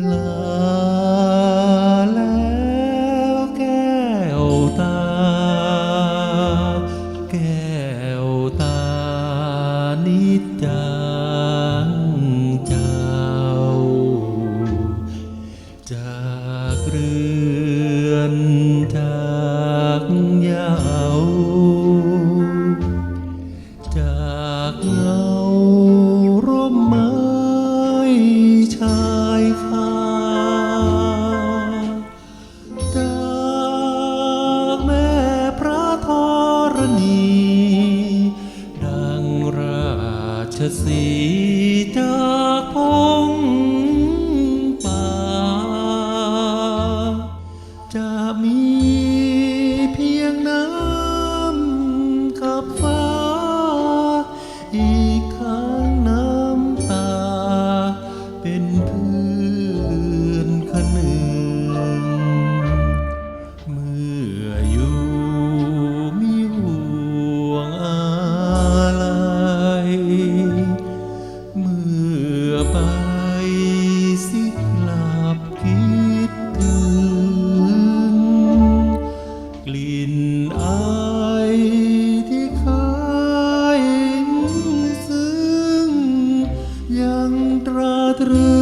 ลาแล้วแกวตา แกวตานิจจา ชสี เมื่อไปสิกลับคิดถึง กลิ่นอายที่เคยซึ้งยังตราตรึง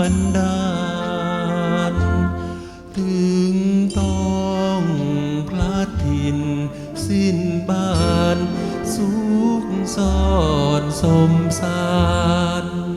บันดาล ถึงต้องพลาดถิ่นสิ้นบ้าน สุขสอดสมสาร